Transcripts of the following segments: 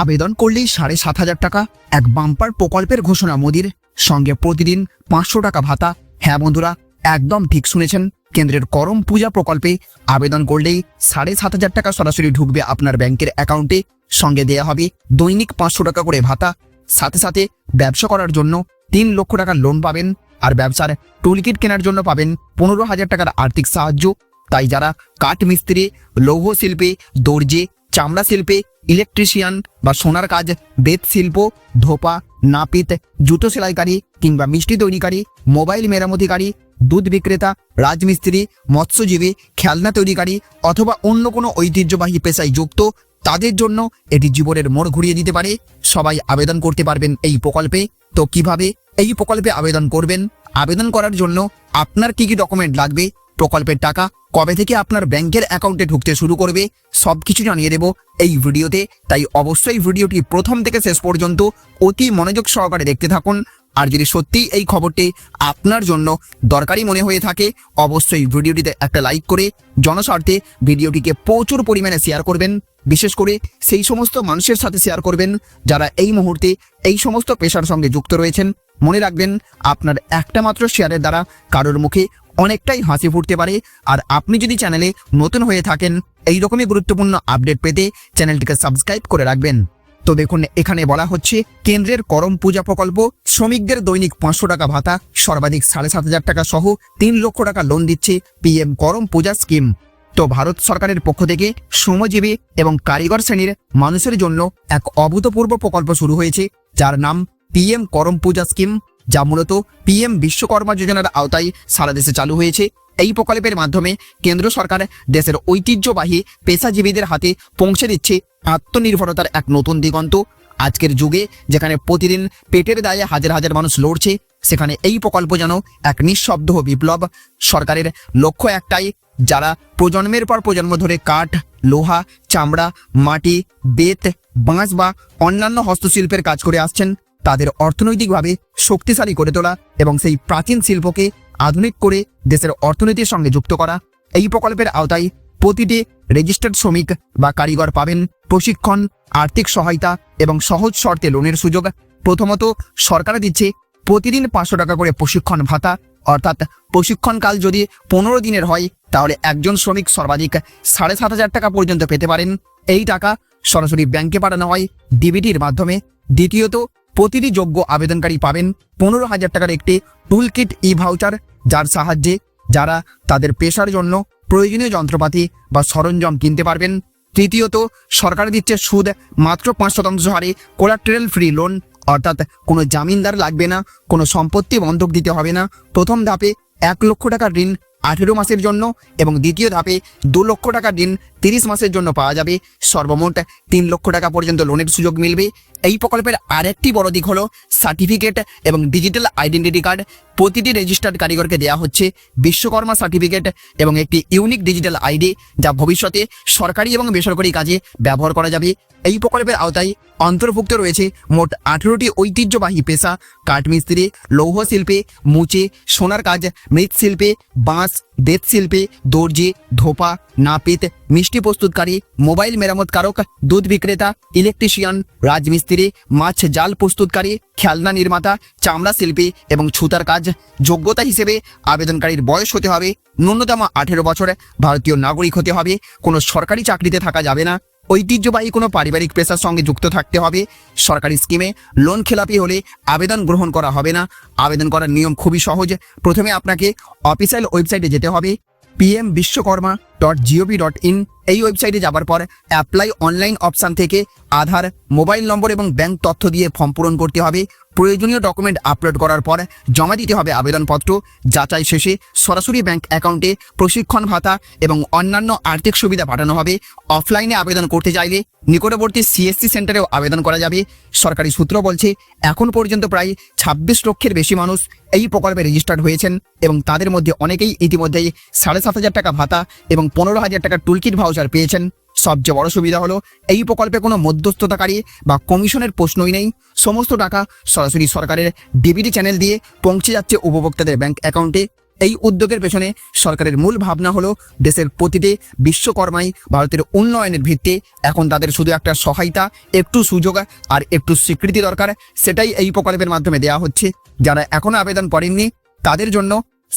আবেদন করলেই সাড়ে সাত হাজার টাকা। এক বাম্পার প্রকল্পের ঘোষণা মোদির। সঙ্গে প্রতিদিন পাঁচশো টাকা ভাতা। হ্যাঁ বন্ধুরা, একদম ঠিক শুনেছেন। কেন্দ্রের করম পূজা প্রকল্পে আবেদন করলেই সাড়ে সাত হাজার টাকা সরাসরি ঢুকবে আপনার ব্যাংকের অ্যাকাউন্টে। সঙ্গে দেয়া হবে দৈনিক পাঁচশো টাকা করে ভাতা। সাথে সাথে ব্যবসা করার জন্য তিন লক্ষ টাকার লোন পাবেন। আর ব্যবসার টুলকিট কেনার জন্য পাবেন পনেরো হাজার টাকার আর্থিক সাহায্য। তাই যারা কাঠ মিস্ত্রি লৌহ শিল্পে দর্জি চামড়া শিল্পে ইলেকট্রিশিয়ান বা সোনার কাজ, বেত শিল্প, ধোপা, নাপিত, জুতো সেলাইকারী কিংবা মিষ্টি তৈরিকারী, মোবাইল মেরামতিকারী, দুধ বিক্রেতা, রাজমিস্ত্রি, মৎস্যজীবী, খেলনা তৈরিকারী অথবা অন্য কোনো ঐতিহ্যবাহী পেশায় যুক্ত, তাদের জন্য এটি জীবনের মোড় ঘুরিয়ে দিতে পারে। সবাই আবেদন করতে পারবেন এই প্রকল্পে। তো কীভাবে এই প্রকল্পে আবেদন করবেন? আবেদন করার জন্য আপনার কি কি ডকুমেন্ট লাগবে? প্রকল্পের টাকা কবে থেকে আপনার ব্যাংকের অ্যাকাউন্টে ঢুকতে শুরু করবে সব কিছু জানিয়ে দেব এই ভিডিওতে। তাই অবশ্যই ভিডিওটি প্রথম থেকে শেষ পর্যন্ত অতি মনোযোগ সহকারে দেখতে থাকুন। আর যদি সত্যিই এই খবরটি আপনার জন্য দরকারি মনে হয়ে থাকে, অবশ্যই ভিডিওটিতে একটা লাইক করে জনস্বার্থে ভিডিওটিকে প্রচুর পরিমাণে শেয়ার করবেন। বিশেষ করে সেই সমস্ত মানুষের সাথে শেয়ার করবেন যারা এই মুহূর্তে এই সমস্ত পেশার সঙ্গে যুক্ত রয়েছেন। মনে রাখবেন, আপনার একটা মাত্র শেয়ারের দ্বারা কারোর মুখে অনেকটাই হাসি ফুটতে পারে। আর আপনি যদি চ্যানেলে নতুন হয়ে থাকেন, এই রকমই গুরুত্বপূর্ণ আপডেট পেতে চ্যানেলটিকে সাবস্ক্রাইব করে রাখবেন। তো দেখুন, এখানে বলা হচ্ছে, কেন্দ্রের করম পূজা প্রকল্প, শ্রমিকদের দৈনিক পাঁচশো টাকা ভাতা, সর্বাধিক সাড়ে সাত হাজার টাকা সহ তিন লক্ষ টাকা লোন দিচ্ছে পিএম করম পূজা স্কিম তো ভারত সরকারের পক্ষ থেকে শ্রমজীবী এবং কারিগর শ্রেণির মানুষের জন্য এক অভূতপূর্ব প্রকল্প শুরু হয়েছে, যার নাম পিএম করম পূজা স্কিম যা মূলত পিএম বিশ্বকর্মা যোজনার আওতায় সারা দেশে চালু হয়েছে। এই প্রকল্পের মাধ্যমে কেন্দ্র সরকার দেশের ঐতিহ্যবাহী পেশাজীবীদের হাতে পৌঁছে দিচ্ছে আত্মনির্ভরতার এক নতুন দিগন্ত। আজকের যুগে যেখানে প্রতিদিন পেটের দায়ে হাজার হাজার মানুষ লড়ছে, সেখানে এই প্রকল্প যেন এক নিঃশব্দ বিপ্লব। সরকারের লক্ষ্য একটাই, যারা প্রজন্মের পর প্রজন্ম ধরে কাঠ, লোহা, চামড়া, মাটি, বেত, বাঁশ বা অন্যান্য হস্তশিল্পের কাজ করে আসছেন তাদের অর্থনৈতিকভাবে শক্তিশালী করে তোলা এবং সেই প্রাচীন শিল্পকে আধুনিক করে দেশের অর্থনীতির সঙ্গে যুক্ত করা। এই প্রকল্পের আওতায় প্রতিটি রেজিস্টার্ড শ্রমিক বা কারিগর পাবেন প্রশিক্ষণ, আর্থিক সহায়তা এবং সহজ শর্তে লোনের সুযোগ। প্রথমত সরকার দিচ্ছে প্রতিদিন পাঁচশো টাকা করে প্রশিক্ষণ ভাতা। অর্থাৎ প্রশিক্ষণকাল যদি পনেরো দিনের হয়, তাহলে একজন শ্রমিক সর্বাধিক সাড়ে সাত হাজার টাকা পর্যন্ত পেতে পারেন। এই টাকা সরাসরি ব্যাংকে পাঠানো হয়, ডিবিটির মাধ্যমে। দ্বিতীয়ত প্রতিটি যোগ্য আবেদনকারী পাবেন পনেরো হাজার টাকার একটি টুল কিট ই ভাউচার যার সাহায্যে যারা তাদের পেশার জন্য প্রয়োজনীয় যন্ত্রপাতি বা সরঞ্জাম কিনতে পারবেন। তৃতীয়ত, সরকার দিচ্ছে সুদ মাত্র পাঁচ শতাংশ হারে কোলাট্রেল ফ্রি লোন অর্থাৎ কোনো জামিনদার লাগবে না, কোনো সম্পত্তি বন্ধক দিতে হবে না। প্রথম ধাপে এক লক্ষ টাকার ঋণ আঠেরো মাসের জন্য এবং দ্বিতীয় ধাপে দু লক্ষ টাকা ঋণ তিরিশ মাসের জন্য পাওয়া যাবে। সর্বমোট তিন লক্ষ টাকা পর্যন্ত লোনের সুযোগ মিলবে। এই প্রকল্পের আরেকটি বড় দিক হলো সার্টিফিকেট এবং ডিজিটাল আইডেন্টিটি কার্ড। প্রতিটি রেজিস্টার্ড কারিগরকে দেওয়া হচ্ছে বিশ্বকর্মা সার্টিফিকেট এবং একটি ইউনিক ডিজিটাল আইডি যা ভবিষ্যতে সরকারি এবং বেসরকারি কাজে ব্যবহার করা যাবে। এই প্রকল্পের আওতায় অন্তর্ভুক্ত রয়েছে মোট আঠেরোটি ঐতিহ্যবাহী পেশা, কাঠমিস্ত্রি, লৌহ শিল্পে, মুচে, সোনার কাজ, মৃৎশিল্পে, বাঁশ বেত শিল্পে দর্জি, ধোপা নাপিত, মিষ্টি প্রস্তুতকারী, মোবাইল মেরামতকারক, দুধ বিক্রেতা, ইলেকট্রিশিয়ান, রাজমিস্ত্রি, মাছ জাল প্রস্তুতকারী, খেলনা নির্মাতা, চামড়া শিল্পী এবং ছুতার কাজ। যোগ্যতা হিসেবে আবেদনকারীর বয়স হতে হবে ন্যূনতম আঠেরো বছর। ভারতীয় নাগরিক হতে হবে, কোনো সরকারি চাকরিতে থাকা যাবে না। ঐতিহ্যবাহী কোনো পারিবারিক পেশার সঙ্গে যুক্ত থাকতে হবে। সরকারি স্কিমে লোন খেলাপি হলে আবেদন গ্রহণ করা হবে না। আবেদন করার নিয়ম খুবই সহজ। প্রথমে আপনাকে অফিসিয়াল ওয়েবসাইটে যেতে হবে। PM Vishwakarma dot gov dot in এই ওয়েবসাইটে যাবার পর অ্যাপ্লাই অনলাইন অপশান থেকে আধার মোবাইল নম্বর এবং ব্যাংক তথ্য দিয়ে ফর্ম পূরণ করতে হবে। প্রয়োজনীয় ডকুমেন্ট আপলোড করার পর জমা দিতে হবে আবেদনপত্র। যাচাই শেষে সরাসরি ব্যাংক অ্যাকাউন্টে প্রশিক্ষণ ভাতা এবং অন্যান্য আর্থিক সুবিধা পাঠানো হবে। অফলাইনে আবেদন করতে চাইলে নিকটবর্তী সিএসসি সেন্টারেও আবেদন করা যাবে। সরকারি সূত্র বলছে, এখন পর্যন্ত প্রায় ছাব্বিশ লক্ষের বেশি মানুষ এই প্রকল্পে রেজিস্টার্ড হয়েছেন এবং তাদের মধ্যে অনেকেই ইতিমধ্যেই সাড়ে সাত হাজার টাকা ভাতা এবং পনেরো হাজার টাকা টুলকিট ভাউচার পেয়েছেন। সবচেয়ে বড় সুবিধা হলো, এই প্রকল্পে কোনো মধ্যস্থতাকারী বা কমিশনের প্রশ্নই নেই। সমস্ত টাকা সরাসরি সরকারের ডিবিটি চ্যানেল দিয়ে পৌঁছে যাচ্ছে উপভোক্তাদের ব্যাংক অ্যাকাউন্টে। এই উদ্যোগের পেছনে সরকারের মূল ভাবনা হলো, দেশের প্রতিটি বিশ্বকর্মাই ভারতের উন্নয়নের ভিত্তি এখন তাদের শুধু একটা সহায়তা, একটু সুযোগ আর একটু স্বীকৃতি দরকার, সেটাই এই প্রকল্পের মাধ্যমে দেওয়া হচ্ছে। যারা এখনও আবেদন করেননি, তাদের জন্য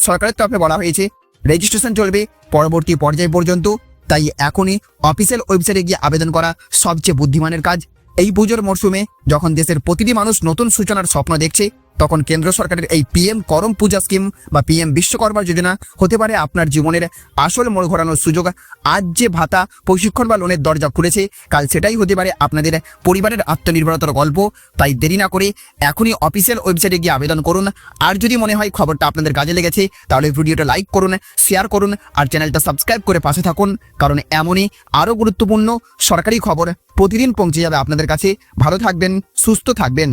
সরকারের তরফে বলা হয়েছে, রেজিস্ট্রেশন চলবে পরবর্তী পর্যায় পর্যন্ত। তাই এখনই অফিসিয়াল ওয়েবসাইটে গিয়ে আবেদন করা সবচেয়ে বুদ্ধিমানের কাজ। এই পুজোর মরশুমে যখন দেশের প্রতিটি মানুষ নতুন সূচনার স্বপ্ন দেখছে তখন কেন্দ্র সরকারের এই পিএম করম পূজা স্কিম বা পিএম বিশ্বকর্মা যোজনা হতে পারে আপনার জীবনের আসল মোড় ঘোরানোর সুযোগ। আজ যে ভাতা, প্রশিক্ষণ বা লোনের দরজা খুলেছে, কাল সেটাই হতে পারে আপনাদের পরিবারের আত্মনির্ভরতার গল্প। তাই দেরি না করে এখনই অফিসিয়াল ওয়েবসাইটে গিয়ে আবেদন করুন। আর যদি মনে হয় খবরটা আপনাদের কাজে লেগেছে, তাহলে ভিডিওটা লাইক করুন শেয়ার করুন, আর চ্যানেলটা সাবস্ক্রাইব করে পাশে থাকুন। কারণ এমনই আরও গুরুত্বপূর্ণ সরকারি খবর প্রতিদিন পৌঁছে যাবে আপনাদের কাছে। ভালো থাকবেন, সুস্থ থাকবেন।